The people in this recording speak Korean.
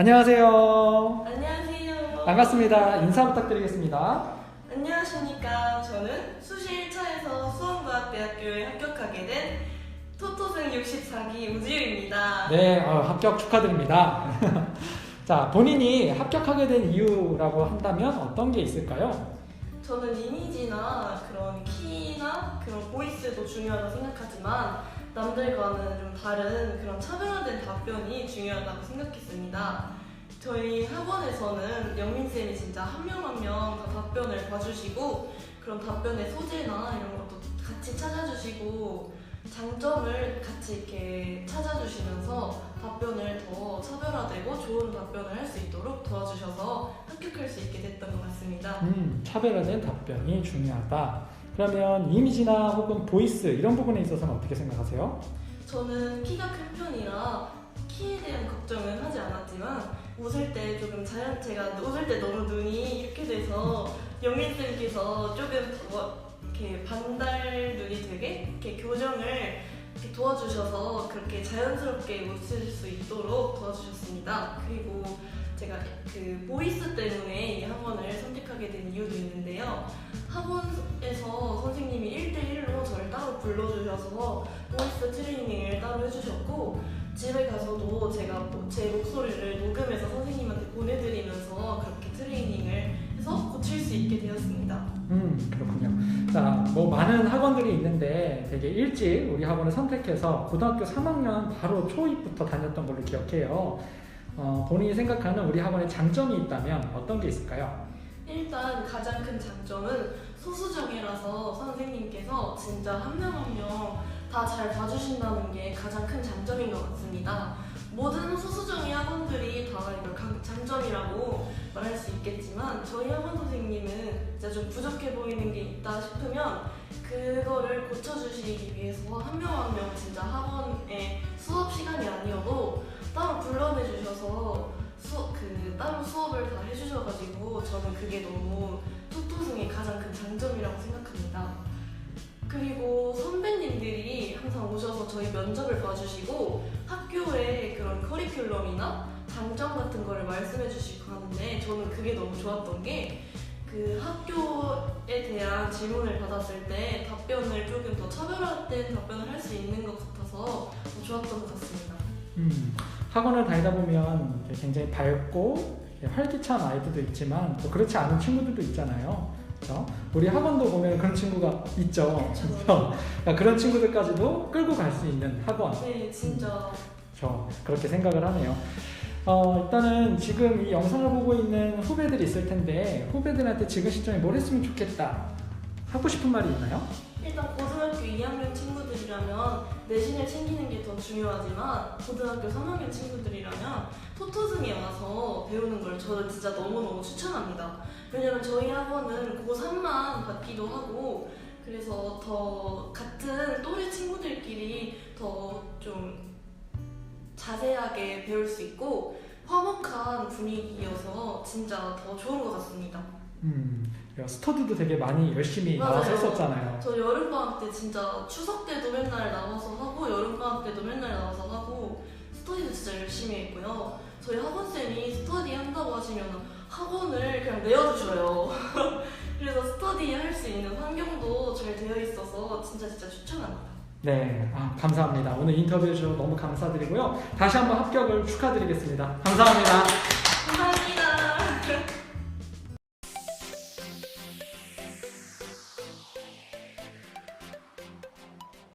안녕하세요. 안녕하세요. 반갑습니다. 인사 부탁드리겠습니다. 안녕하십니까. 저는 수시 1차에서 수원과학대학교에 합격하게 된 토토생 64기 우지유입니다. 네, 어, 합격 축하드립니다. 자, 본인이 합격하게 된 이유라고 한다면 어떤 게 있을까요? 저는 이미지나 그런 키나 그런 보이스도 중요하다고 생각하지만 남들과는 좀 다른 그런 차별화된 답변이 중요하다고 생각했습니다. 저희 학원에서는 영민쌤이 진짜 한 명 한 명 다 답변을 봐주시고 그런 답변의 소재나 이런 것도 같이 찾아주시고 장점을 같이 이렇게 찾아주시면서 답변을 더 차별화되고 좋은 답변을 할 수 있도록 도와주셔서 합격할 수 있게 됐던 것 같습니다. 음, 차별화된 답변이 중요하다. 그러면 이미지나 혹은 보이스 이런 부분에 있어서는 어떻게 생각하세요? 저는 키가 큰 편이라 키에 대한 걱정은 하지 않았지만 웃을 때 조금 자연 제가 웃을 때 너무 눈이 이렇게 돼서 영민 쌤께서 조금 더 이렇게 반달 눈이 되게 이렇게 교정을 이렇게 도와주셔서 그렇게 자연스럽게 웃을 수 있도록 도와주셨습니다. 그리고 제가 그 보이스 때문에 이 학원을 선택하게 된 이유도 있는데요. 학원에서 선생님이 1대1로 저를 따로 불러주셔서 보이스 트레이닝을 따로 해주셨고 집에 가서도 제가 뭐- 제 목소리를 녹음해서 선생님한테 보내드리면서 그렇게 트레이닝을 해서 고칠 수 있게 되었습니다. 음, 그렇군요. 자, 뭐 많은 학원들이 있는데 되게 일찍 우리 학원을 선택해서 고등학교 3학년 바로 초2부터 다녔던 걸로 기억해요. 어, 본인이 생각하는 우리 학원의 장점이 있다면 어떤 게 있을까요? 일단 가장 큰 장점은 소수정예라서 선생님께서 진짜 한 명 한 명 다 잘 봐주신다는 게 가장 큰 장점인 것 같습니다. 모든 소수정예 학원들이 다 이걸 강- 장점이라고 말할 수 있겠지만 저희 학원 선생님은 진짜 좀 부족해 보이는 게 있다 싶으면 그거를 고쳐주시기 위해서 한 명 한 명 진짜 학원에 수업 시간이 아니어도 따로 불러내 주셔서 수업 그 따로 수업을 다 해주셔가지고 저는 그게 너무 토토승의 가장 큰 장점이라고 생각합니다. 그리고 선배님들이 항상 오셔서 저희 면접을 봐주시고 학교의 그런 커리큘럼이나 장점 같은 거를 말씀해 주시고 하는데 저는 그게 너무 좋았던 게 그 학교에 대한 질문을 받았을 때 답변을 조금 더 차별화된 답변을 할 수 있는 것 같아서 더 좋았던 것 같습니다. 음, 학원을 다니다 보면 굉장히 밝고 활기찬 아이들도 있지만 또 그렇지 않은 친구들도 있잖아요. 그렇죠? 우리 학원도 보면 그런 친구가 있죠. 그래서 그런 친구들까지도 끌고 갈 수 있는 학원. 네, 진짜 저 그렇게 생각을 하네요. 어, 일단은 지금 이 영상을 보고 있는 후배들이 있을 텐데 후배들한테 지금 시점에 뭘 했으면 좋겠다 하고 싶은 말이 있나요? 일단 고등학교 2학년 친구들이라면 내신을 챙기는 게 더 중요하지만 고등학교 3학년 친구들이라면 토토승에 와서 배우는 걸 저는 진짜 너무너무 추천합니다. 왜냐면 저희 학원은 고3만 받기도 하고 그래서 더 같은 또래 친구들끼리 더 좀 자세하게 배울 수 있고 화목한 분위기여서 진짜 더 좋은 것 같습니다. 음, 스터디도 되게 많이 열심히 나와서. 했었잖아요. 저 여름방학 때 진짜 추석 때도 맨날 나와서 하고 여름방학 때도 맨날 나와서 하고 스터디도 진짜 열심히 했고요. 저희 학원쌤이 스터디 한다고 하시면 학원을 그냥 내어주셔요. 그래서 스터디 할 수 있는 환경도 잘 되어 있어서 진짜 진짜 추천합니다. 네, 아, 감사합니다. 오늘 인터뷰 해주셔서 너무 감사드리고요. 다시 한번 합격을 축하드리겠습니다. 감사합니다.